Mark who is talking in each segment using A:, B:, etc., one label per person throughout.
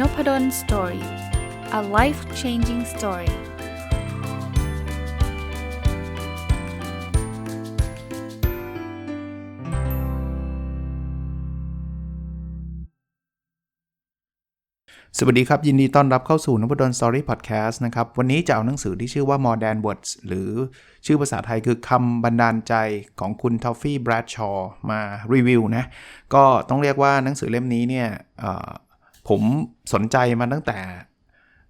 A: n o p ด d o สตอรี่ a life changing story สวัสดีครับ ยินดีต้อนรับเข้าสู่นพดลสตอรี่พอดแคสต์นะครับ วันนี้จะเอาหนังสือที่ชื่อว่า Modern Words หรือชื่อภาษาไทยคือคำบันดาลใจของคุณทอฟฟี่แบรดชอว์มารีวิวนะ ก็ต้องเรียกว่าหนังสือเล่มนี้เนี่ย ผมสนใจมาตั้งแต่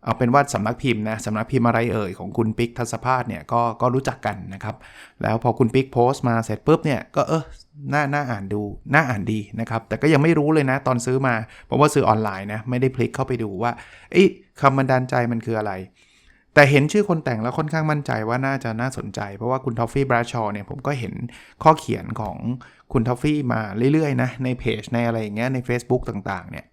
A: เอาเป็นว่าสำนักพิมพ์นะสำนักพิมพ์อะไรเอ่ยของคุณปิ๊กทัศภาสเนี่ยก็ก็รู้จักกันนะครับ แล้วพอคุณปิ๊กโพสต์มาเสร็จปุ๊บเนี่ยก็เออน่าน่าอ่านดูน่าอ่านดีนะครับ แต่ก็ยังไม่รู้เลยนะตอนซื้อมาเพราะว่าซื้อออนไลน์นะไม่ได้พลิกเข้าไปดูว่าไอ้คำบันดาลใจมันคืออะไร แต่เห็นชื่อคนแต่งแล้วค่อนข้างมั่นใจว่าน่าจะน่าสนใจ เพราะว่าคุณทอฟฟี่บราชอเนี่ยผมก็เห็นข้อเขียนของคุณทอฟฟี่มาเรื่อยๆนะในเพจในอะไรอย่างเงี้ยใน Facebook ต่างๆเนี่ย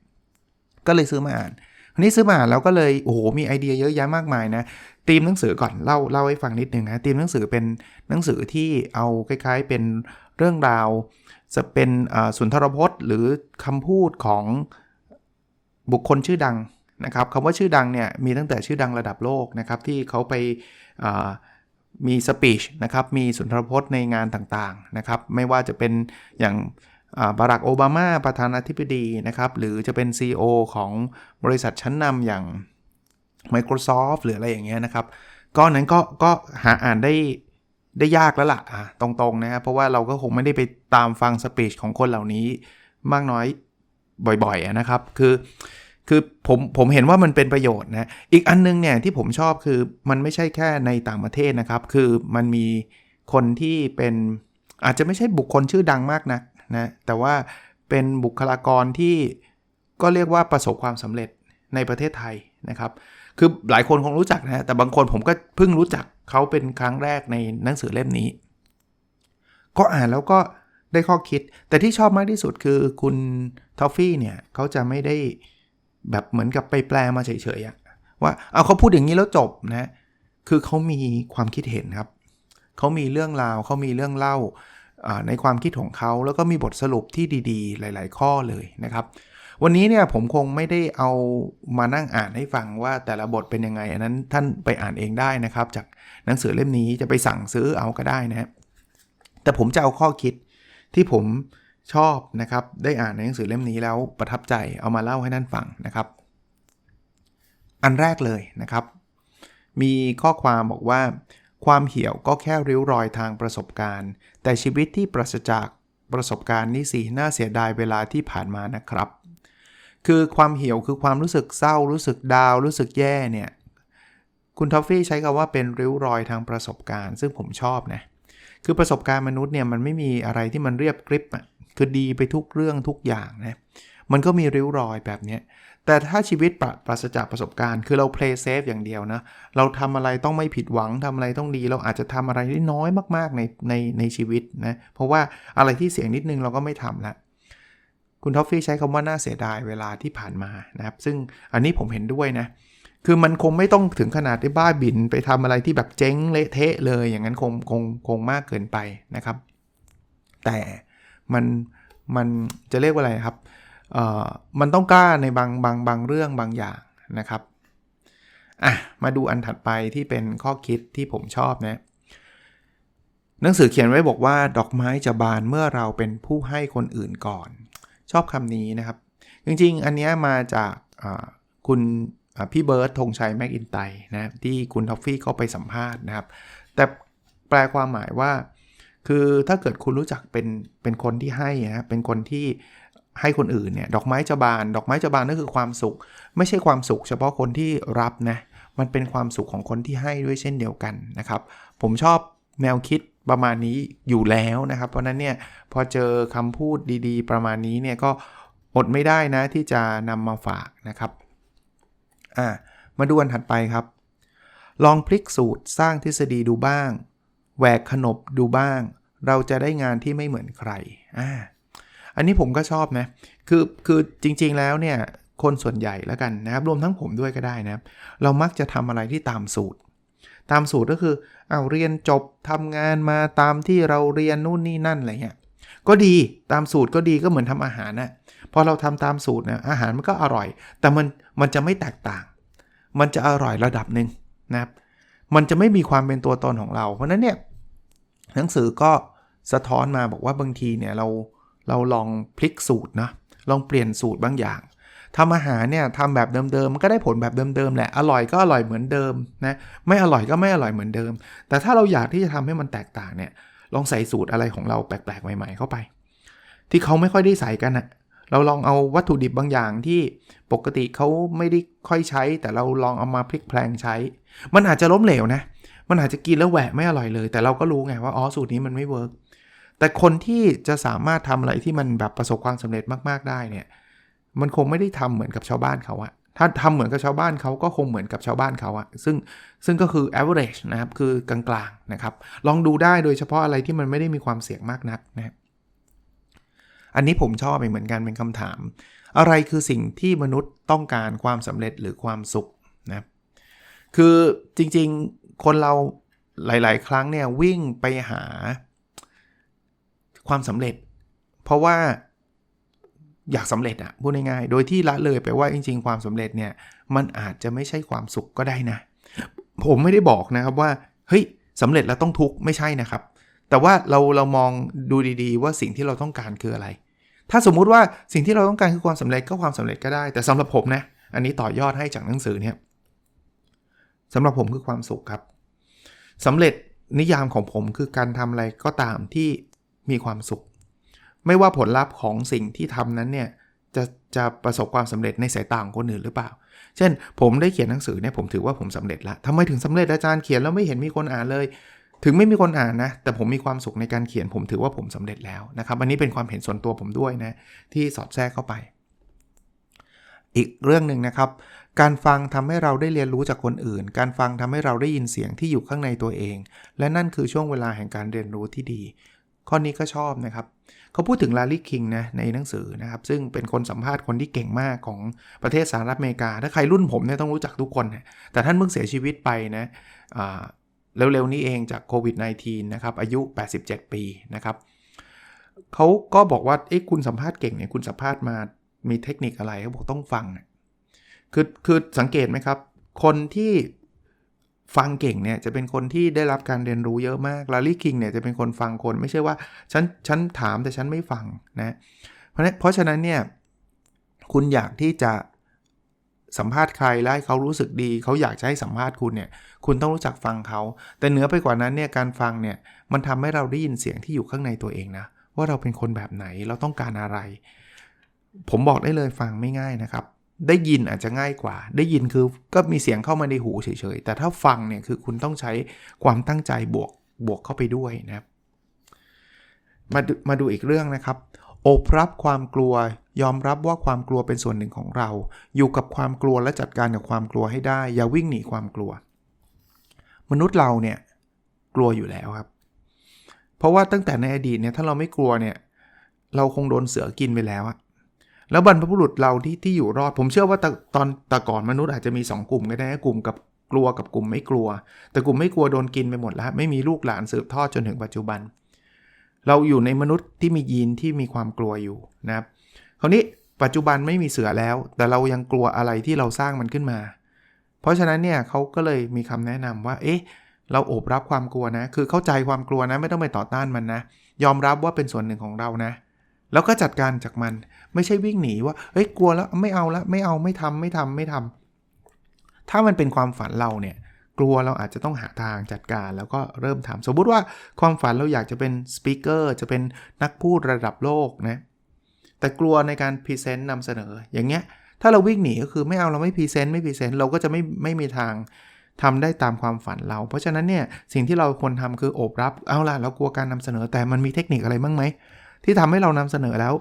A: ก็เลยซื้อมาอ่านอันนี้ซื้อมาแล้วก็เลยโอ้โหมีไอเดียเยอะแยะมากมายนะตีมหนังสือก่อนเล่าเล่าให้ฟังนิดนึงนะตีมหนังสือเป็นหนังสือที่เอาคล้าย ๆ เป็นเรื่องราว จะเป็นสุนทรพจน์ หรือคำพูดของบุคคลชื่อดังนะครับคำว่าชื่อดังเนี่ยมีตั้งแต่ชื่อดังระดับโลกนะครับที่เขาไปมีสปีชนะครับมีสุนทรพจน์ในงานต่างๆนะครับไม่ว่าจะเป็นอย่าง บารักโอบามาประธานาธิบดีนะครับ หรือจะเป็น CEO ของบริษัทชั้นนำอย่าง Microsoft หรืออะไรอย่างเงี้ยนะครับ ก็นั้นก็ก็หาอ่านได้ได้ยากแล้วล่ะตรงๆนะครับเพราะว่าเราก็คงไม่ได้ไปตามฟังสปีชของคนเหล่านี้มากน้อยบ่อยๆนะครับ คือคือผมผมเห็นว่ามันเป็นประโยชน์นะ อีกอันนึงเนี่ยที่ผมชอบคือมันไม่ใช่แค่ในต่างประเทศนะครับ คือมันมีคนที่เป็นอาจจะไม่ใช่บุคคลชื่อดังมากนะ นะแต่ว่าเป็นบุคลากรที่ก็เรียกว่าประสบความสำเร็จในประเทศไทยนะครับ คือหลายคนคงรู้จักนะแต่บางคนผมก็เพิ่งรู้จักเขาเป็นครั้งแรกในหนังสือเล่มนี้ ก็อ่านแล้วก็ได้ข้อคิด แต่ที่ชอบมากที่สุดคือคุณทอฟฟี่เนี่ยเขาจะไม่ได้แบบเหมือนกับไปแปลมาเฉยๆว่าเอาเขาพูดอย่างนี้แล้วจบนะคือเขามีความคิดเห็นครับเขามีเรื่องราวเขามีเรื่องเล่า ในความคิดของเขา แล้วก็มีบทสรุปที่ดีๆ หลาย ๆ ข้อเลยนะครับ วันนี้เนี่ยผมคงไม่ได้เอามานั่งอ่านให้ฟังว่าแต่ละบทเป็นยังไง อันนั้นท่านไปอ่านเองได้นะครับ จากหนังสือเล่มนี้จะไปสั่งซื้อเอาก็ได้นะแต่ผมจะเอาข้อคิดที่ผมชอบนะครับ ได้อ่านในหนังสือเล่มนี้แล้วประทับใจเอามาเล่าให้ท่านฟังนะครับ อันแรกเลยนะครับ มีข้อความบอกว่า ความเหี่ยวก็แค่ริ้วรอยทางประสบการณ์ แต่ชีวิตที่ปราศจากประสบการณ์นี่สิน่าเสียดายเวลาที่ผ่านมานะครับ คือความเหี่ยวคือความรู้สึกเศร้า รู้สึกดาว รู้สึกแย่เนี่ย คุณทอฟฟี่ใช้คำว่าเป็นริ้วรอยทางประสบการณ์ ซึ่งผมชอบนะ คือประสบการณ์มนุษย์เนี่ยมันไม่มีอะไรที่มันเรียบกริบอะ คือดีไปทุกเรื่องทุกอย่างนะ มันก็มีริ้วรอยแบบนี้ แต่ถ้าชีวิตปรปราศจากประสบการณ์ คือเรา play safe อย่างเดียวนะ เราทำอะไรต้องไม่ผิดหวังทำอะไรต้องดี เราอาจจะทำอะไรที่น้อยมากๆในในในชีวิตนะ เพราะว่าอะไรที่เสี่ยงนิดนึงเราก็ไม่ทำละคุณท็อฟฟี่ใช้คำว่าน่าเสียดายเวลาที่ผ่านมานะครับ ซึ่งอันนี้ผมเห็นด้วยนะ คือมันคงไม่ต้องถึงขนาดที่บ้าบินไปทำอะไรที่แบบเจ๊งเละเทะเลย อย่างนั้นคงคงคงมากเกินไปนะครับ แต่มันมันจะเรียกว่าอะไรครับ มันต้องกล้าในบางบางบางเรื่องบางอย่างนะครับอะมาดูอันถัดไปที่เป็นข้อคิดที่ผมชอบนะหนังสือเขียนไว้บอกว่าดอกไม้จะบานเมื่อเราเป็นผู้ให้คนอื่นก่อน ชอบคำนี้นะครับ จริงๆ อันนี้มาจากคุณพี่เบิร์ตธงชัยแม็กอินไตนะที่คุณท็อฟฟี่เขาไปสัมภาษณ์นะครับ แต่แปลความหมายว่า คือถ้าเกิดคุณรู้จักเป็นเป็นคนที่ให้นะเป็นคนที่ ให้คนอื่นเนี่ยดอกไม้จะบาน ดอกไม้จะบานนั่นคือความสุข ไม่ใช่ความสุข เฉพาะคนที่รับนะมันเป็นความสุขของคนที่ให้ด้วยเช่นเดียวกันนะครับ ผมชอบแนวคิดประมาณนี้อยู่แล้วนะครับ เพราะนั้นเนี่ยพอเจอคำพูดดีๆ ประมาณนี้เนี่ยก็อดไม่ได้นะที่จะนำมาฝากนะครับอ่ามาดูอันถัดไปครับ ลองพลิกสูตรสร้างทฤษฎีดูบ้างแหวกขนบดูบ้าง เราจะได้งานที่ไม่เหมือนใครอ่า อันนี้ผมก็ชอบนะ คือคือจริงๆแล้วเนี่ยคนส่วนใหญ่แล้วกันนะครับ รวมทั้งผมด้วยก็ได้นะเรามักจะทำอะไรที่ตามสูตร ตามสูตรก็คือเอาเรียนจบทำงานมาตามที่เราเรียนนู่นนี่นั่นอะไรเงี้ยก็ดีตามสูตรก็ดีก็เหมือนทำอาหารนะพอเราทำตามสูตรนี่ยอาหารมันก็อร่อย แต่มันมันจะไม่แตกต่าง มันจะอร่อยระดับหนึ่งนะครับ มันจะไม่มีความเป็นตัวตนของเรา เพราะนั้นเนี่ยหนังสือก็สะท้อนมาบอกว่าบางทีเนี่ยเรา เราลองพลิกสูตรนะลองเปลี่ยนสูตรบางอย่างทำอาหารเนี่ยทำแบบเดิมๆมันก็ได้ผลแบบเดิมๆแหละอร่อยก็อร่อยเหมือนเดิมนะไม่อร่อยก็ไม่อร่อยเหมือนเดิม แต่ถ้าเราอยากที่จะทำให้มันแตกต่างเนี่ยลองใส่สูตรอะไรของเราแปลกๆใหม่ ๆ เข้าไป ที่เขาไม่ค่อยได้ใส่กันนะเราลองเอาวัตถุดิบบางอย่างที่ปกติเขาไม่ได้ค่อยใช้ แต่เราลองเอามาพลิกแพลงใช้ มันอาจจะล้มเหลวนะมันอาจจะกินแล้วแหวะไม่อร่อยเลย แต่เราก็รู้ไงว่าอ๋อสูตรนี้มันไม่เวิร์ก แต่คนที่จะสามารถทำอะไรที่มันแบบประสบความสำเร็จมาก ๆ ได้เนี่ย มันคงไม่ได้ทำเหมือนกับชาวบ้านเขาอะถ้าทำเหมือนกับชาวบ้านเขาก็คงเหมือนกับชาวบ้านเขาอะซึ่งซึ่งก็คือ average นะครับ คือกลางๆนะครับ ลองดูได้โดยเฉพาะอะไรที่มันไม่ได้มีความเสี่ยงมากนักนะอันนี้ผมชอบเหมือนกันเป็นคำถาม อะไรคือสิ่งที่มนุษย์ต้องการความสำเร็จหรือความสุขนะคือจริงๆคนเราหลาย ๆ ครั้งเนี่ยวิ่งไปหา ความสำเร็จ เพราะว่าอยากสำเร็จอะพูดง่ายๆ โดยที่ละเลยไปว่าจริง ๆ ความสำเร็จเนี่ยมันอาจจะไม่ใช่ความสุขก็ได้นะ ผมไม่ได้บอกนะครับว่าเฮ้ยสำเร็จแล้วต้องทุกข์ไม่ใช่นะครับ แต่ว่าเราเรามองดูดีๆ ว่าสิ่งที่เราต้องการคืออะไร ถ้าสมมุติว่าสิ่งที่เราต้องการคือความสำเร็จก็ความสำเร็จก็ได้ แต่สำหรับผมนะอันนี้ต่อยอดให้จากหนังสือเนี่ยสำหรับผมคือความสุขครับสำเร็จนิยามของผมคือการทำอะไรก็ตามที่ มีความสุข ไม่ว่าผลลัพธ์ของสิ่งที่ทำนั้นเนี่ยจะจะประสบความสำเร็จในสายตาของคนอื่นหรือเปล่า เช่น ผมได้เขียนหนังสือเนี่ยผมถือว่าผมสำเร็จล้วทำไมถึงสำเร็จอาจารย์เขียนแล้วไม่เห็นมีคนอ่านเลย ถึงไม่มีคนอ่านนะ แต่ผมมีความสุขในการเขียน ผมถือว่าผมสำเร็จแล้วนะครับ อันนี้เป็นความเห็นส่วนตัวผมด้วยนะที่สอดแทรกเข้าไป อีกเรื่องหนึ่งนะครับ การฟังทำให้เราได้เรียนรู้จากคนอื่น การฟังทำให้เราได้ยินเสียงที่อยู่ข้างในตัวเอง และนั่นคือช่วงเวลาแห่งการเรียนรู้ที่ดี ข้อนี้ก็ชอบนะครับ เขาพูดถึงลารีคิงนะในหนังสือนะครับ ซึ่งเป็นคนสัมภาษณ์คนที่เก่งมากของประเทศสหรัฐอเมริกา ถ้าใครรุ่นผมเนี่ยต้องรู้จักทุกคนนะแต่ท่านเพิ่งเสียชีวิตไปนะเร็วๆนี้เองจากโควิด -19 นะครับ อายุ 87 ปีนะครับเขาก็บอกว่าเอ๊ะคุณสัมภาษณ์เก่งเนี่ยคุณสัมภาษณ์มามีเทคนิคอะไรเขาบอกต้องฟัง คือคือสังเกตไหมครับ คนที่ ฟังเก่งเนี่ยจะเป็นคนที่ได้รับการเรียนรู้เยอะมากลารีคิงเนี่ยจะเป็นคนฟังคนไม่ใช่ว่าฉันฉันถามแต่ฉันไม่ฟังนะเพราะเพราะฉะนั้นเนี่ยคุณอยากที่จะสัมภาษณ์ใครแล้วให้เขารู้สึกดี เขาอยากจะให้สัมภาษณ์คุณเนี่ย คุณต้องรู้จักฟังเขา แต่เหนือไปกว่านั้นเนี่ยการฟังเนี่ยมันทำให้เราได้ยินเสียงที่อยู่ข้างในตัวเองนะว่าเราเป็นคนแบบไหนเราต้องการอะไร ผมบอกได้เลยฟังไม่ง่ายนะครับ ได้ยินอาจจะง่ายกว่า ได้ยินคือก็มีเสียงเข้ามาในหูเฉยๆ แต่ถ้าฟังเนี่ยคือคุณต้องใช้ความตั้งใจบวกบวกเข้าไปด้วยนะครับ มามาดูอีกเรื่องนะครับ โอบรับความกลัวยอมรับว่าความกลัวเป็นส่วนหนึ่งของเรา อยู่กับความกลัวและจัดการกับความกลัวให้ได้ อย่าวิ่งหนีความกลัว มนุษย์เราเนี่ยกลัวอยู่แล้วครับ เพราะว่าตั้งแต่ในอดีตเนี่ยถ้าเราไม่กลัวเนี่ยเราคงโดนเสือกินไปแล้วอะ แล้วบรรพบุรุษเราที่ที่อยู่รอด ผมเชื่อว่าตอนแต่ก่อนมนุษย์อาจจะมี 2 กลุ่มก็ได้กลุ่มกับกลัวกับกลุ่มไม่กลัว แต่กลุ่มไม่กลัวโดนกินไปหมดแล้ว ไม่มีลูกหลานสืบทอดจนถึงปัจจุบัน เราอยู่ในมนุษย์ที่มียีนที่มีความกลัวอยู่นะครับคราวนี้ปัจจุบันไม่มีเสือแล้ว แต่เรายังกลัวอะไรที่เราสร้างมันขึ้นมา เพราะฉะนั้นเนี่ยเขาก็เลยมีคำแนะนำว่า เอ๊ะ เราโอบรับความกลัวนะ คือเข้าใจความกลัวนะ ไม่ต้องไปต่อต้านมันนะ ยอมรับว่าเป็นส่วนหนึ่งของเรานะ แล้วก็จัดการจากมันไม่ใช่วิ่งหนีว่าเฮ้ยกลัวแล้วไม่เอาละไม่เอาไม่ทำไม่ทำไม่ทำถ้ามันเป็นความฝันเราเนี่ย กลัวเราอาจจะต้องหาทางจัดการแล้วก็เริ่มทำสมมุติว่าความฝันเราอยากจะเป็นสปิเกอร์จะเป็นนักพูดระดับโลกนะแต่กลัวในการพรีเซนต์นำเสนออย่างเงี้ยถ้าเราวิ่งหนีก็คือไม่เอาเราไม่พรีเซนต์ไม่พรีเซนต์เราก็จะไม่ไม่มีทางทำได้ตามความฝันเรา เพราะฉะนั้นเนี่ยสิ่งที่เราควรทำคือโอบรับ เอาล่ะเรากลัวการนำเสนอแต่มันมีเทคนิคอะไรบ้างไหม ที่ทำให้เรานำเสนอแล้ว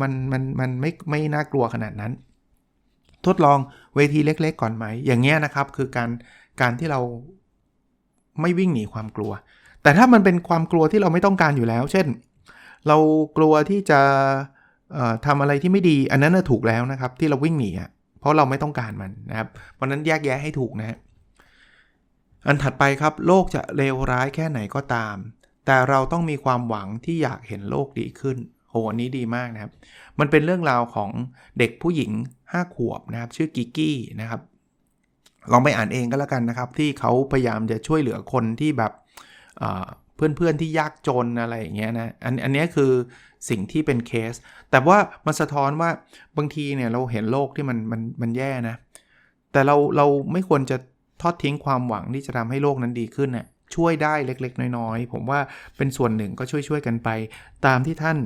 A: มันมันมันไม่ไม่น่ากลัวขนาดนั้น ทดลองเวทีเล็ก ๆ ก่อนไหม อย่างเงี้ยนะครับคือการการที่เราไม่วิ่งหนีความกลัว แต่ถ้ามันเป็นความกลัวที่เราไม่ต้องการอยู่แล้ว เช่น เรากลัวที่จะทำอะไรที่ไม่ดีอันนั้นถูกแล้วนะครับ ที่เราวิ่งหนีอะเพราะเราไม่ต้องการมันนะครับ เพราะนั้นแยกแยะให้ถูกนะ อันถัดไปครับ โลกจะเลวร้ายแค่ไหนก็ตาม แต่เราต้องมีความหวังที่อยากเห็นโลกดีขึ้นโหอันนี้ดีมากนะครับ มันเป็นเรื่องราวของเด็กผู้หญิง 5 ขวบนะครับ ชื่อกิกกี้นะครับ ลองไปอ่านเองก็แล้วกันนะครับ ที่เขาพยายามจะช่วยเหลือคนที่แบบเพื่อนๆที่ยากจนอะไรอย่างเงี้ยนะ อันอันนี้คือสิ่งที่เป็นเคส แต่ว่ามันสะท้อนว่าบางทีเนี่ยเราเห็นโลกที่มันมันมันแย่นะ แต่เราเราไม่ควรจะทอดทิ้งความหวังที่จะทำให้โลกนั้นดีขึ้นนะ่ะ ช่วยได้เล็กๆ น้อยๆ ผมว่าเป็นส่วนหนึ่งก็ช่วยๆกันไป ตามที่ท่าน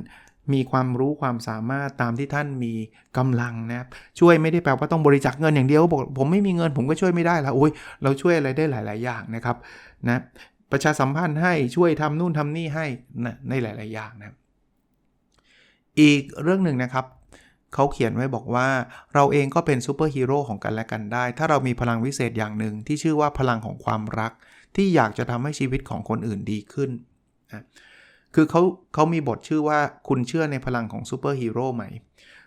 A: มีความรู้ความสามารถตามที่ท่านมีกำลังนะครับช่วยไม่ได้แปลว่าต้องบริจาคเงินอย่างเดียวบอกผมไม่มีเงินผมก็ช่วยไม่ได้ละโอ้ยเราช่วยอะไรได้หลาย ๆ อย่างนะครับนะประชาสัมพันธ์ให้ช่วยทำนู่นทำนี่ให้นะในหลาย ๆ อย่างนะอีกเรื่องหนึ่งนะครับเขาเขียนไว้บอกว่าเราเองก็เป็นซูเปอร์ฮีโร่ของกันและกันได้ ถ้าเรามีพลังวิเศษอย่างหนึ่งที่ชื่อว่าพลังของความรัก ที่อยากจะทำให้ชีวิตของคนอื่นดีขึ้นนะคือเขาเขามีบทชื่อว่าคุณเชื่อในพลังของซูเปอร์ฮีโร่ไหม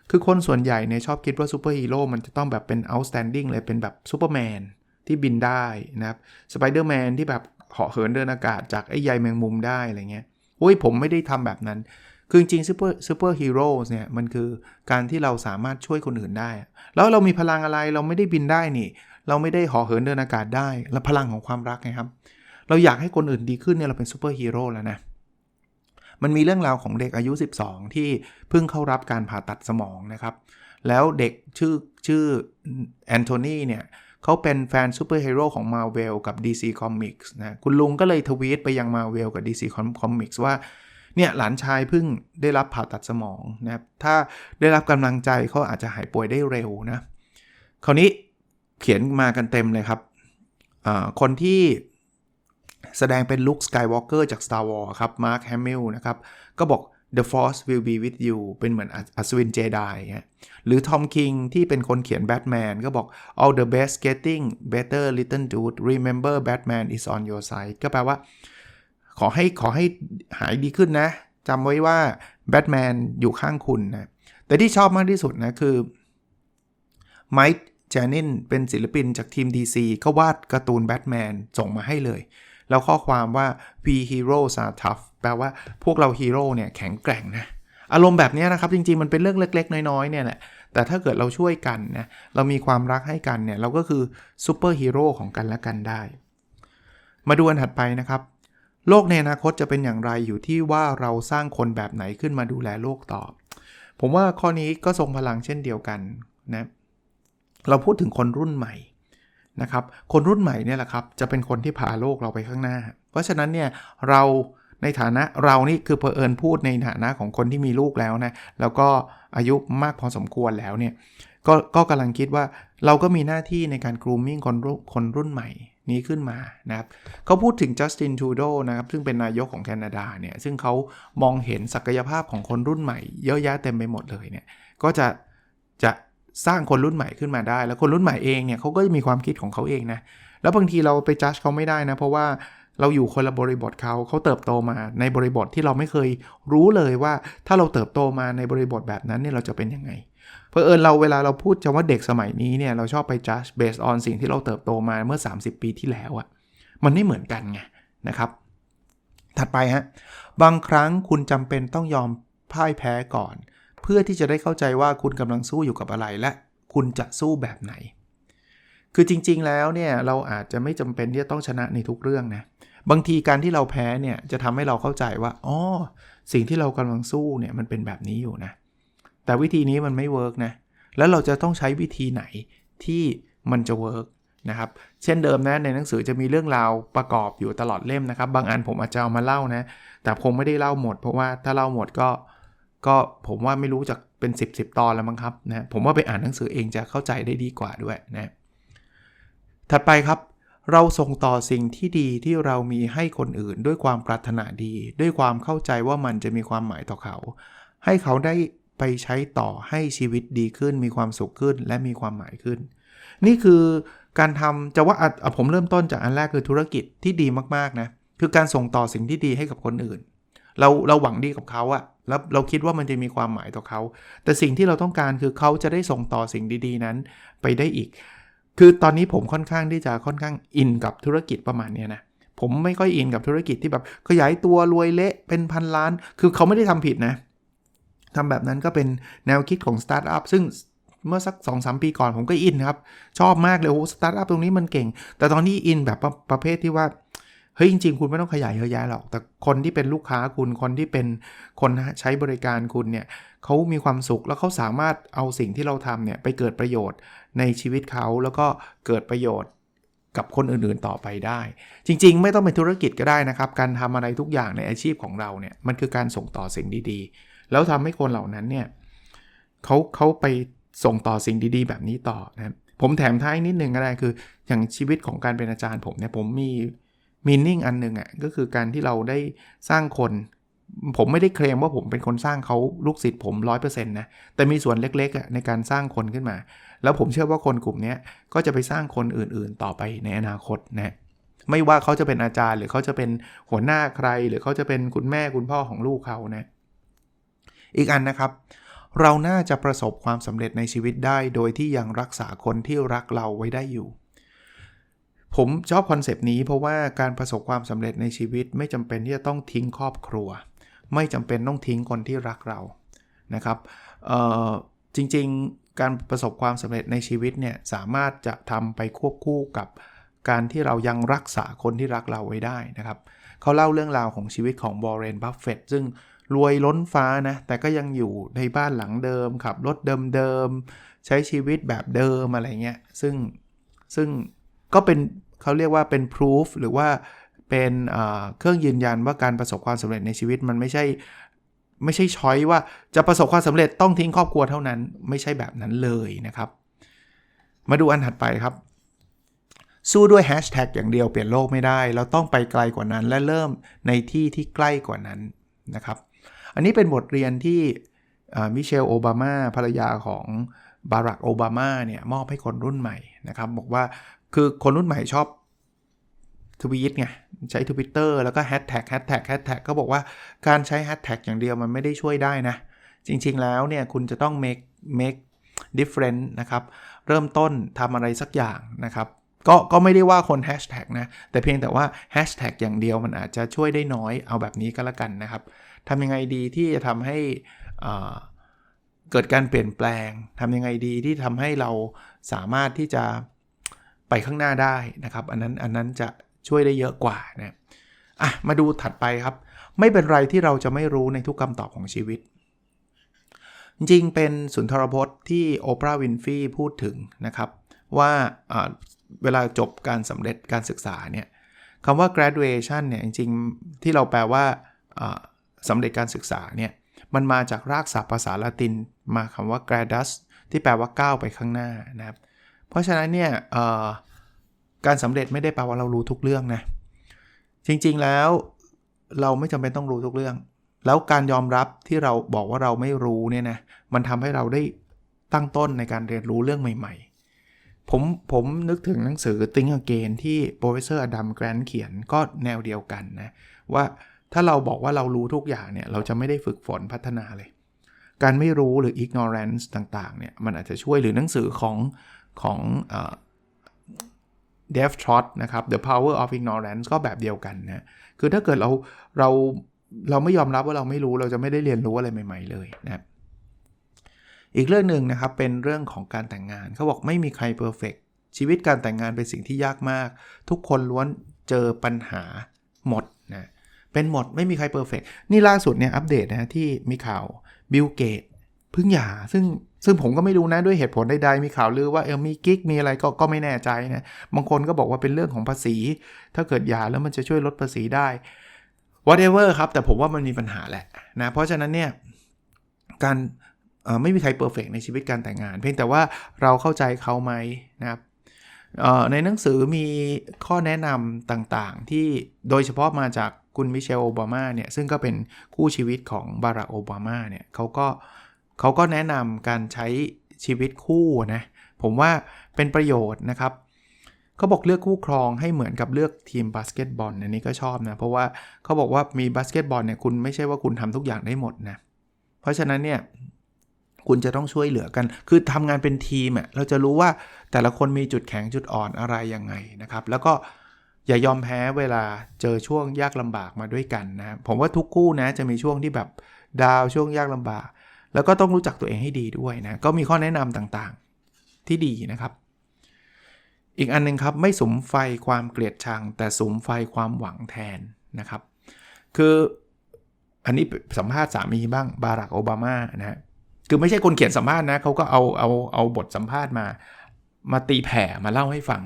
A: คือคนส่วนใหญ่เนี่ยชอบคิดว่าซูเปอร์ฮีโร่มันจะต้องแบบเป็น outstanding เลยเป็นแบบซูเปอร์แมนที่บินได้นะครับสไปเดอร์แมนที่แบบเหาะเหินเดินอากาศจากไอ้ใยแมงมุมได้อะไรเงี้ยโอ้ยผมไม่ได้ทำแบบนั้น คือจริงซูเปอร์ซูเปอร์ฮีโร่เนี่ยมันคือการที่เราสามารถช่วยคนอื่นได้ แล้วเรามีพลังอะไรเราไม่ได้บินได้นี่ เราไม่ได้หาะเหินเดินอากาศได้ แล้วพลังของความรักไงครับ เราอยากให้คนอื่นดีขึ้นเนี่ยเราเป็นซูเปอร์ฮีโร่แล้วนะ มันมีเรื่องราวของเด็กอายุ 12 ที่เพิ่งเข้ารับการผ่าตัดสมองนะครับ แล้วเด็กชื่อชื่อแอนโทนีเนี่ยเขาเป็นแฟนซูเปอร์ฮีโร่ของ Marvel กับ DC Comics นะคุณลุงก็เลยทวีตไปยัง Marvel กับ DC Comics ว่าเนี่ยหลานชายเพิ่งได้รับผ่าตัดสมองนะครับถ้าได้รับกำลังใจเขาอาจจะหายป่วยได้เร็วนะคราวนี้ เขียนมากันเต็มเลยครับ คนที่แสดงเป็นลุคสกายวอล์กเกอร์จาก Star Wars ครับมาร์คแฮมมิลนะครับ ก็บอก The Force will be with you เป็นเหมือนอัศวินเจไดหรือทอมคิงที่เป็นคนเขียนแบทแมนก็บอก all the best getting better little dude remember Batman is on your side ก็แปลว่า ขอให้ขอให้หายดีขึ้นนะจำไว้ว่าแบทแมนอยู่ข้างคุณนะ แต่ที่ชอบมากที่สุดนะคือไมค์ จนินเป็นศิลปินจากทีม DC ก็วาดการ์ตูนแบทแมนส่งมาให้เลย แล้วข้อความว่า we heroes are tough แปลว่าพวกเราฮีโร่เนี่ยแข็งแกร่งนะ อารมณ์แบบนี้นะครับ จริงๆ มันเป็นเรื่องเล็ก ๆ น้อย ๆ เนี่ยแหละ แต่ถ้าเกิดเราช่วยกันนะ เรามีความรักให้กันเนี่ย เราก็คือซูเปอร์ฮีโร่ของกันและกันได้ มาดูอันถัดไปนะครับ โลกในอนาคตจะเป็นอย่างไรอยู่ที่ว่าเราสร้างคนแบบไหนขึ้นมาดูแลโลกต่อ ผมว่าข้อนี้ก็ทรงพลังเช่นเดียวกันนะเเราพูดถึงคนรุ่นใหม่นะครับ คนรุ่นใหม่เนี่ยแหละครับจะเป็นคนที่พาโลกเราไปข้างหน้า เพราะฉะนั้นเนี่ยเราในฐานะเรานี่คือเพอเอิญพูดในฐานะของคนที่มีลูกแล้วนะแล้วก็อายุมากพอสมควรแล้วเนี่ยก็ก็กำลังคิดว่าเราก็มีหน้าที่ในการ grooming คนรุ่นคนรุ่นใหม่นี้ขึ้นมานะครับเขาพูดถึงจัสตินทูโดนะครับซึ่งเป็นนายกของแคนาดาเนี่ยซึ่งเขามองเห็นศักยภาพของคนรุ่นใหม่ เยอะแยะเต็มไปหมดเลยเนี่ยก็จะจะ สร้างคนรุ่นใหม่ขึ้นมาได้ แล้วคนรุ่นใหม่เองเนี่ยเขาก็จะมีความคิดของเขาเองนะ แล้วบางทีเราไปจัดเขาไม่ได้นะ เพราะว่าเราอยู่คนละบริบทเขาเขาเติบโตมาในบริบทที่เราไม่เคยรู้เลยว่า ถ้าเราเติบโตมาในบริบทแบบนั้นเนี่ยเราจะเป็นยังไง เพอเอิญเราเวลาเราพูดจะว่าเด็กสมัยนี้เนี่ยเราชอบไปจัด based on สิ่งที่เราเติบโตมาเมื่อ 30 ปีที่แล้วอะมันไม่เหมือนกันไงนะครับ ถัดไปฮะบางครั้งคุณจำเป็นต้องยอมพ่ายแพ้ก่อน พื่อที่จะได้เข้าใจว่าคุณกำลังสู้อยู่กับอะไรและคุณจะสู้แบบไหน คือจริงๆแล้วเนี่ยเราอาจจะไม่จำเป็นที่จะต้องชนะในทุกเรื่องนะบางทีการที่เราแพ้เนี่ยจะทำให้เราเข้าใจว่าอ๋อสิ่งที่เรากำลังสู้เนี่ยมันเป็นแบบนี้อยู่นะ แต่วิธีนี้มันไม่เวิร์กนะแล้วเราจะต้องใช้วิธีไหนที่มันจะเวิร์กนะครับเช่นเดิมนะในหนังสือจะมีเรื่องราวประกอบอยู่ตลอดเล่มนะครับ บางอันผมอาจจะเอามาเล่านะ แต่ผมไม่ได้เล่าหมด เพราะว่าถ้าเล่าหมดก็ ก็ผมว่าไม่รู้จะเป็น 10บสตอนแล้วมั้งครับนะผมว่าไปอ่านหนังสือเองจะเข้าใจได้ดีกว่าด้วยนะถัดไปครับเราส่งต่อสิ่งที่ดีที่เรามีให้คนอื่น ด้วยความปรารถนาดี ด้วยความเข้าใจว่ามันจะมีความหมายต่อเขา ให้เขาได้ไปใช้ต่อให้ชีวิตดีขึ้น มีความสุขขึ้น และมีความหมายขึ้น นี่คือการทำจะว่าผมเริ่มต้นจากอันแรกคือธุรกิจที่ดีมากๆนะคือการส่งต่อสิ่งที่ดีให้กับคนอื่น เราเราหวังดีกับเขาอะแล้วเราคิดว่ามันจะมีความหมายต่อเขา แต่สิ่งที่เราต้องการคือเขาจะได้ส่งต่อสิ่งดีๆนั้นไปได้อีก คือตอนนี้ผมค่อนข้างที่จะค่อนข้างอินกับธุรกิจประมาณนี้นะผมไม่ค่อยอินกับธุรกิจที่แบบขยายตัวรวยเละเป็นพันล้าน คือเขาไม่ได้ทำผิดนะทำแบบนั้นก็เป็นแนวคิดของสตาร์ทอัพซึ่งเมื่อสัก2อสปีก่อนผมก็อินครับ ชอบมากเลยโอ้สตาร์ทอัพตรงนี้มันเก่ง แต่ตอนนี้อินแบบประประเภทที่ว่า เฮ้ยจริง ๆ คุณไม่ต้องขยายเยอะแยะหรอก แต่คนที่เป็นลูกค้าคุณคนที่เป็นคนใช้บริการคุณเนี่ยเขามีความสุขแล้วเขาสามารถเอาสิ่งที่เราทำเนี่ยไปเกิดประโยชน์ในชีวิตเขาแล้วก็เกิดประโยชน์กับคนอื่นๆต่อไปได้ จริง ๆ ไม่ต้องเป็นธุรกิจก็ได้นะครับ การทำอะไรทุกอย่างในอาชีพของเราเนี่ยมันคือการส่งต่อสิ่งดีๆ แล้วทำให้คนเหล่านั้นเนี่ยเขาเขาไปส่งต่อสิ่งดีๆ แบบนี้ต่อนะผมแถมท้ายนิดนึงก็ได้คืออย่างชีวิตของการเป็นอาจารย์ผมเนี่ยผมมี มีนิ่งอันหนึ่งอะ่ะก็คือการที่เราได้สร้างคน ผมไม่ได้เคลมว่าผมเป็นคนสร้างเขาลูกศิษย์ผม 100%นะ แต่มีส่วนเล็กๆอะในการสร้างคนขึ้นมา แล้วผมเชื่อว่าคนกลุ่มนี้ก็จะไปสร้างคนอื่นๆ ต่อไปในอนาคตนะไม่ว่าเขาจะเป็นอาจารย์ หรือเขาจะเป็นหัวหน้าใคร หรือเขาจะเป็นคุณแม่คุณพ่อของลูกเขานะอีกอันนะครับ เราน่าจะประสบความสำเร็จในชีวิตได้ โดยที่ยังรักษาคนที่รักเราไว้ได้อยู่ ผมชอบคอนเซปต์นี้เพราะว่าการประสบความสำเร็จในชีวิตไม่จำเป็นที่จะต้องทิ้งครอบครัว ไม่จำเป็นต้องทิ้งคนที่รักเรานะครับจริงๆการประสบความสำเร็จในชีวิตเนี่ยสามารถจะทำไปควบคู่กับการที่เรายังรักษาคนที่รักเราไว้ได้นะครับเขาเล่าเรื่องราวของชีวิตของบอร์เรนบัฟเฟตซึ่งรวยล้นฟ้านะ แต่ก็ยังอยู่ในบ้านหลังเดิมขับรถเดิมๆ ใช้ชีวิตแบบเดิมอะไรเงี้ย ซึ่งซึ่ง ก็เป็นเขาเรียกว่าเป็น proof หรือว่าเป็นเครื่องยืนยันว่าการประสบความสำเร็จในชีวิตมันไม่ใช่ไม่ใช่ช้อยว่าจะประสบความสำเร็จต้องทิ้งครอบครัวเท่านั้น ไม่ใช่แบบนั้นเลยนะครับ มาดูอันถัดไปครับ สู้ด้วยแฮชแท็กอย่างเดียวเปลี่ยนโลกไม่ได้ เราต้องไปไกลกว่านั้นและเริ่มในที่ที่ใกล้กว่านั้นนะครับ อันนี้เป็นบทเรียนที่มิเชลโอบามาภรรยาของบารักโอบามาเนี่ยมอบให้คนรุ่นใหม่นะครับ บอกว่า คือคนรุ่นใหม่ชอบทวีตไงใช้ทวิตเตอร์แล้วก็แฮชแท็กแฮชแท็กแฮชแท็กก็บอกว่าการใช้แฮชแท็กอย่างเดียวมันไม่ได้ช่วยได้นะ จริงๆแล้วเนี่ยคุณจะต้อง make make difference นะครับ เริ่มต้นทำอะไรสักอย่างนะครับ ก็ก็ไม่ได้ว่าคนแฮชแท็กนะ แต่เพียงแต่ว่าแฮชแท็กอย่างเดียวมันอาจจะช่วยได้น้อยเอาแบบนี้ก็แล้วกันนะครับทำยังไงดีที่จะทำให้เกิดการเปลี่ยนแปลงทำยังไงดีที่ทำให้เราสามารถที่จะ ไปข้างหน้าได้นะครับ อันนั้นอันนั้นจะช่วยได้เยอะกว่านะอะมาดูถัดไปครับ ไม่เป็นไรที่เราจะไม่รู้ในทุกคำตอบของชีวิต จริงเป็นสุนทรพจน์ที่โอปราห์วินฟีพูดถึงนะครับ ว่าเวลาจบการสำเร็จการศึกษาเนี่ยคำว่า graduation เนี่ยจริงๆ ที่เราแปลว่าสำเร็จการศึกษาเนี่ยมันมาจากรากศัพท์ภาษาละตินมาคำว่า gradus ที่แปลว่าก้าวไปข้างหน้านะครับ เพราะฉะนั้นเนี่ยการสำเร็จไม่ได้แปลว่าเรารู้ทุกเรื่องนะจริงๆแล้วเราไม่จำเป็นต้องรู้ทุกเรื่อง แล้วการยอมรับที่เราบอกว่าเราไม่รู้เนี่ยนะมันทำให้เราได้ตั้งต้นในการเรียนรู้เรื่องใหม่ ๆ ผมผมนึกถึงหนังสือ Think Again ที่ Professor Adam Grant เขียนก็แนวเดียวกันนะว่าถ้าเราบอกว่าเรารู้ทุกอย่างเนี่ยเราจะไม่ได้ฝึกฝนพัฒนาเลย การไม่รู้หรือ ignorance ต่างๆเนี่ยมันอาจจะช่วยหรือหนังสือของ ของเดฟทรอตนะครับ The Power of Ignorance ก็แบบเดียวกันนะ คือถ้าเกิดเราเราเราไม่ยอมรับว่าเราไม่รู้เราจะไม่ได้เรียนรู้อะไรใหม่ ๆ เลยนะอีกเรื่องหนึ่งนะครับเป็นเรื่องของการแต่งงานเขาบอกไม่มีใครเพอร์เฟกชีวิตการแต่งงานเป็นสิ่งที่ยากมาก ทุกคนล้วนเจอปัญหาหมดนะเป็นหมดไม่มีใครเพอร์เฟกนี่ล่าสุดเนี่ยอัปเดตนะที่มีข่าวบิลเกต เพึ่งหย่าซึ่งซึ่งผมก็ไม่รู้นะด้วยเหตุผลใดๆมีข่าวลือว่าเออมีกิ๊กมีอะไรก็ก็ไม่แน่ใจนะบางคนก็บอกว่าเป็นเรื่องของภาษี ถ้าเกิดหย่าแล้วมันจะช่วยลดภาษีได้ whatever ครับ แต่ผมว่ามันมีปัญหาแหละนะเพราะฉะนั้นเนี่ยการไม่มีใครเพอร์เฟกในชีวิตการแต่งงาน เพียงแต่ว่าเราเข้าใจเขาไหมนะครับในหนังสือมีข้อแนะนำต่างๆ ที่โดยเฉพาะมาจากคุณมิเชลโอบามาเนี่ยซึ่งก็เป็นคู่ชีวิตของบารักโอบามาเนี่ยเขาก็เขาก็แนะนำการใช้ชีวิตคู่นะผมว่าเป็นประโยชน์นะครับเขาบอกเลือกคู่ครองให้เหมือนกับเลือกทีมบาสเกตบอลอันนี้ก็ชอบนะ เพราะว่าเขาบอกว่ามีบาสเกตบอลเนี่ยคุณไม่ใช่ว่าคุณทำทุกอย่างได้หมดนะ เพราะฉะนั้นเนี่ยคุณจะต้องช่วยเหลือกัน คือทำงานเป็นทีมอะเราจะรู้ว่าแต่ละคนมีจุดแข็งจุดอ่อนอะไรยังไงนะครับ แล้วก็อย่ายอมแพ้เวลาเจอช่วงยากลำบากมาด้วยกันนะผมว่าทุกคู่นะจะมีช่วงที่แบบดาวช่วงยากลำบาก แล้วก็ต้องรู้จักตัวเองให้ดีด้วยนะ ก็มีข้อแนะนำต่างๆ ที่ดีนะครับ อีกอันนึงครับ ไม่สมไฟความเกลียดชัง แต่สมไฟความหวังแทนนะครับ คืออันนี้สัมภาษณ์สามีบ้างบารักโอบามานะคือไม่ใช่คนเขียนสัมภาษณ์นะเขาก็เอาเอาเอาบทสัมภาษณ์มา มาตีแผ่มาเล่าให้ฟัง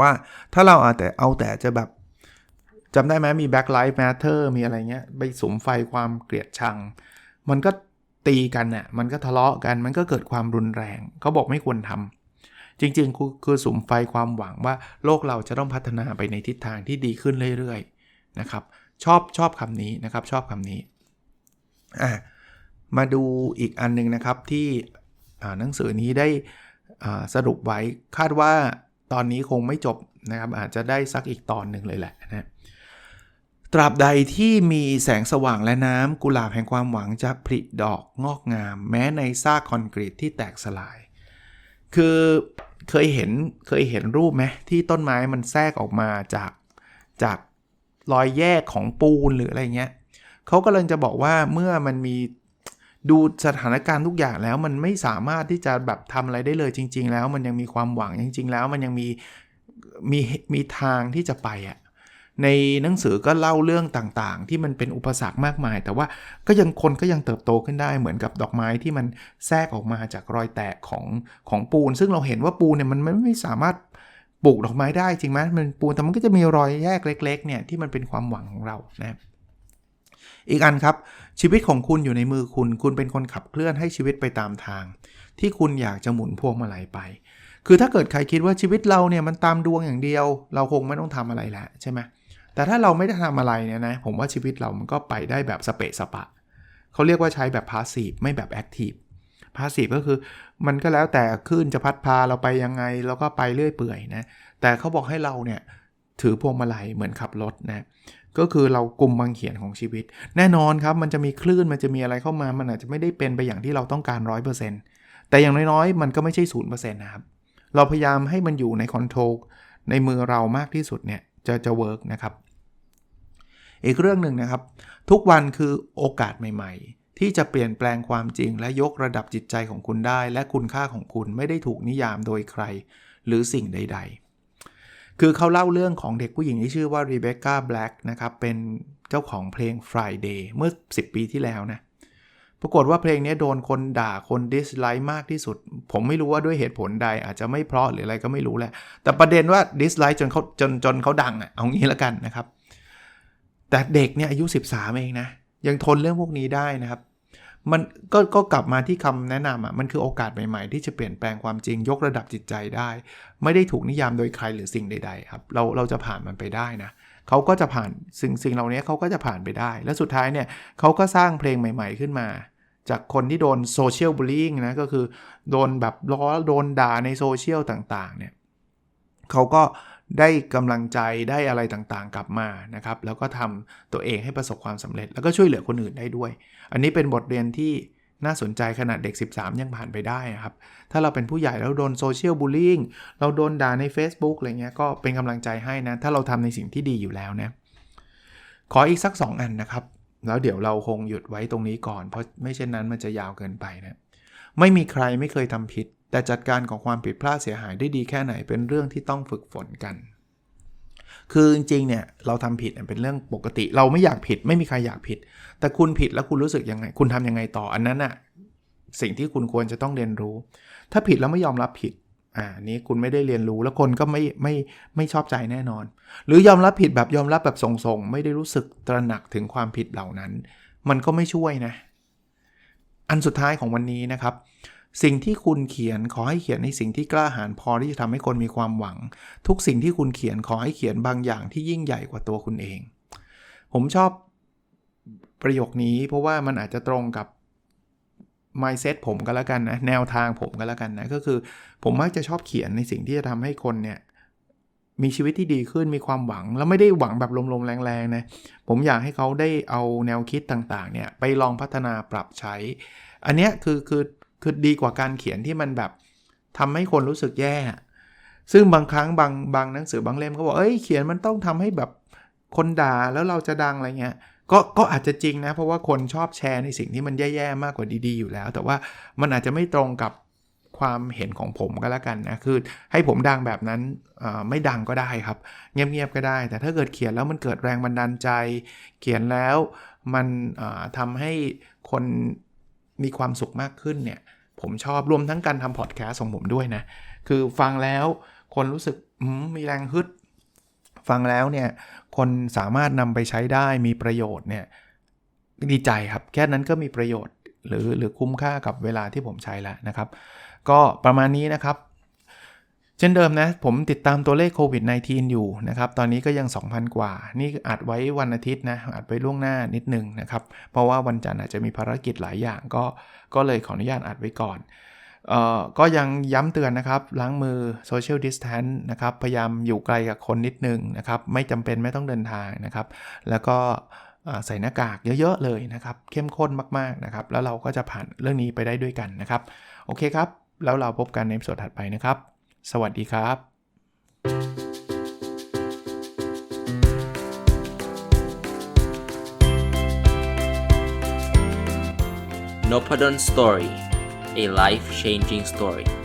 A: ว่าถ้าเราเอาแต่เอาแต่จะแบบจำได้ไหมมี Black Lives Matter มีอะไรเงี้ย ไปสมไฟความเกลียดชัง มันก็ ตีกันน่ะมันก็ทะเลาะกันมันก็เกิดความรุนแรงเขาบอกไม่ควรทำจริงๆคือคือสุมไฟความหวังว่าโลกเราจะต้องพัฒนาไปในทิศทางที่ดีขึ้นเรื่อยๆนะครับ ชอบชอบคำนี้นะครับชอบคำนี้อะมาดูอีกอันนึงนะครับที่หนังสือนี้ได้สรุปไว้คาดว่าตอนนี้คงไม่จบนะครับ อาจจะได้สักอีกตอนหนึ่งเลยแหละนะ ตราบใดที่มีแสงสว่างและน้ำกุหลาบแห่งความหวังจะผลิดอกงอกงาม แม้ในซากคอนกรีตที่แตกสลาย คือเคยเห็นเคยเห็นรูปไหมที่ต้นไม้มันแทรกออกมาจากจากรอยแยกของปูนหรืออะไรเงี้ยเขากำลังจะบอกว่าเมื่อมันมีดูสถานการณ์ทุกอย่างแล้วมันไม่สามารถที่จะแบบทำอะไรได้เลยจริง ๆ แล้วมันยังมีความหวังจริง ๆ แล้วมันยังมีมีมีทางที่จะไปอะ่ะ ในหนังสือก็เล่าเรื่องต่างๆ ที่มันเป็นอุปสรรคมากมาย แต่ว่าก็ยังคนก็ยังเติบโตขึ้นได้เหมือนกับดอกไม้ที่มันแทรกออกมาจากรอยแตกของของปูน ซึ่งเราเห็นว่าปูนเนี่ยมันไม่สามารถปลูกดอกไม้ได้จริงไหมมันปูนแต่มันก็จะมีรอยแยกเล็ก ๆ เนี่ยที่มันเป็นความหวังของเรานะอีกอันครับชีวิตของคุณอยู่ในมือคุณ คุณเป็นคนขับเคลื่อนให้ชีวิตไปตามทาง ที่คุณอยากจะหมุนพวงมาลัยไป คือถ้าเกิดใครคิดว่าชีวิตเราเนี่ยมันตามดวงอย่างเดียว เราคงไม่ต้องทำอะไรแล้วใช่ไหม แต่ถ้าเราไม่ได้ทำอะไรเนี่ยนะผมว่าชีวิตเรามันก็ไปได้แบบสเปะสปะเขาเรียกว่าใช้แบบพาสซีฟไม่แบบแอคทีฟพาสซีฟก็คือมันก็แล้วแต่คลื่นจะพัดพาเราไปยังไงเราก็ไปเรื่อยเปื่อยนะแต่เขาบอกให้เราเนี่ยถือพวงมาลัยเหมือนขับรถนะก็คือเรากลุ่มบางเขียนของชีวิต แน่นอนครับมันจะมีคลื่นมันจะมีอะไรเข้ามามันอาจจะไม่ได้เป็นไปอย่างที่เราต้องการ 100%แต่อย่างน้อยๆ มันก็ไม่ใช่ศูนย์เปอร์เซ็นต์นะครับเราพยายามให้มันอยู่ในคอนโทรลในมือเรามากที่สุดเนี่ยจะจะเวิร์กนะครับ อีกเรื่องหนึ่งนะครับ ทุกวันคือโอกาสใหม่ ๆ ที่จะเปลี่ยนแปลงความจริง และยกระดับจิตใจของคุณได้ และคุณค่าของคุณไม่ได้ถูกนิยามโดยใคร หรือสิ่งใด ๆ คือเขาเล่าเรื่องของเด็กผู้หญิงที่ชื่อว่า Rebecca Black นะครับเป็นเจ้าของเพลง Friday เมื่อ 10 ปีที่แล้วนะปรากฏว่าเพลงนี้โดนคนด่าคนดิสไลค์มากที่สุด ผมไม่รู้ว่าด้วยเหตุผลใดอาจจะไม่เพราะหรืออะไรก็ไม่รู้แหละ แต่ประเด็นว่าดิสไลค์จนเขาจนจนเขาดังอะเอางี้ล้วกันนะครับ แต่เด็กเนี่ยอายุ 13 เองนะ ยังทนเรื่องพวกนี้ได้นะครับ มันก็ก็กลับมาที่คำแนะนำอะมันคือโอกาสใหม่ๆ ที่จะเปลี่ยนแปลงความจริงยกระดับจิตใจได้ ไม่ได้ถูกนิยามโดยใครหรือสิ่งใดๆครับเราเราจะผ่านมันไปได้นะเขาก็จะผ่านสิ่งสิ่งเหล่านี้เขาก็จะผ่านไปได้ และสุดท้ายเนี่ยเขาก็สร้างเพลงใหม่ ๆขึ้นมา จากคนที่โดนโซเชียลบูลลิงนะก็คือโดนแบบล้อโดนด่าในโซเชียลต่างๆเนี่ยเขาก็ ได้กำลังใจได้อะไรต่างๆ กลับมานะครับ แล้วก็ทำตัวเองให้ประสบความสำเร็จ แล้วก็ช่วยเหลือคนอื่นได้ด้วย อันนี้เป็นบทเรียนที่น่าสนใจขนาดเด็ก 13 ยังผ่านไปได้นะครับ ถ้าเราเป็นผู้ใหญ่แล้วโดนโซเชียลบูลลิงเราโดนด่าใน Facebook อะไรเงี้ยก็เป็นกำลังใจให้นะ ถ้าเราทำในสิ่งที่ดีอยู่แล้วนะ ขออีกสัก 2 อันนะครับ แล้วเดี๋ยวเราคงหยุดไว้ตรงนี้ก่อน เพราะไม่เช่นนั้นมันจะยาวเกินไปนะ ไม่มีใครไม่เคยทำผิด แต่จัดการของความผิดพลาดเสียหายได้ดีแค่ไหนเป็นเรื่องที่ต้องฝึกฝนกัน คือจริงๆเนี่ยเราทำผิดเป็นเรื่องปกติ เราไม่อยากผิดไม่มีใครอยากผิด แต่คุณผิดแล้วคุณรู้สึกยังไง คุณทํำยังไงต่ออันนั้นอะสิ่งที่คุณควรจะต้องเรียนรู้ ถ้าผิดแล้วไม่ยอมรับผิดอ่านี้คุณไม่ได้เรียนรู้แล้วคนก็ไม่ไม่ไม่ชอบใจแน่นอน หรือยอมรับผิดแบบยอมรับแบบทรงๆไม่ได้รู้สึกตระหนักถึงความผิดเหล่านั้น มันก็ไม่ช่วยนะ อันสุดท้ายของวันนี้นะครับ สิ่งที่คุณเขียนขอให้เขียนในสิ่งที่กล้าหาญพอที่จะทำให้คนมีความหวัง ทุกสิ่งที่คุณเขียนขอให้เขียนบางอย่างที่ยิ่งใหญ่กว่าตัวคุณเอง ผมชอบประโยคนี้เพราะว่ามันอาจจะตรงกับ mindset ผมก็แล้วกันนะแนวทางผมก็แล้วกันนะก็คือผมมักจะชอบเขียนในสิ่งที่จะทำให้คนเนี่ยมีชีวิตที่ดีขึ้นมีความหวัง แล้วไม่ได้หวังแบบลมๆแรงๆนะผมอยากให้เขาได้เอาแนวคิดต่างๆเนี่ยไปลองพัฒนาปรับใช้ อันนี้คือคือ คือดีกว่าการเขียนที่มันแบบทำให้คนรู้สึกแย่ ซึ่งบางครั้งบางบางหนังสือบางเล่มเขาบอก เอ้ยเขียนมันต้องทำให้แบบคนด่าแล้วเราจะดังอะไรเงี้ย ก็ก็อาจจะจริงนะ เพราะว่าคนชอบแชร์ในสิ่งที่มันแย่ๆมากกว่าดีๆอยู่แล้ว แต่ว่ามันอาจจะไม่ตรงกับความเห็นของผมก็แล้วกันนะ คือให้ผมดังแบบนั้นไม่ดังก็ได้ครับ เงียบๆก็ได้ แต่ถ้าเกิดเขียนแล้วมันเกิดแรงบันดาลใจ เขียนแล้วมันอ่าทำให้คน มีความสุขมากขึ้นเนี่ยผมชอบรวมทั้งการทำพอดแคสต์ของผมด้วยนะ คือฟังแล้วคนรู้สึกมมีแรงฮึด ฟังแล้วเนี่ยคนสามารถนำไปใช้ได้มีประโยชน์เนี่ยดีใจครับ แค่นั้นก็มีประโยชน์หรือหรือคุ้มค่ากับเวลาที่ผมใช้แล้วนะครับ ก็ประมาณนี้นะครับ เช่นเดิมนะ ผมติดตามตัวเลขโควิด -19 อยู่นะครับ ตอนนี้ก็ยัง 2,000 กว่า นี่อัดไว้วันอาทิตย์นะ อัดไว้ล่วงหน้านิดนึงนะครับ เพราะว่าวันจันทร์อาจจะมีภารกิจหลายอย่างก็ ก็เลยขออนุญาตอัดไว้ก่อน เอ่อ ก็ยังย้ำเตือนนะครับ ล้างมือ social distance นะครับ พยายามอยู่ไกลกับคนนิดนึงนะครับ ไม่จำเป็นไม่ต้องเดินทางนะครับ แล้วก็ใส่หน้ากากเยอะๆเลยนะครับ เข้มข้นมากๆนะครับ แล้วเราก็จะผ่านเรื่องนี้ไปได้ด้วยกันนะครับ โอเคครับ แล้วเราพบกันในสดถัดไปนะครับ สวัสดีครับ
B: n o p a d o n Story, a life changing story.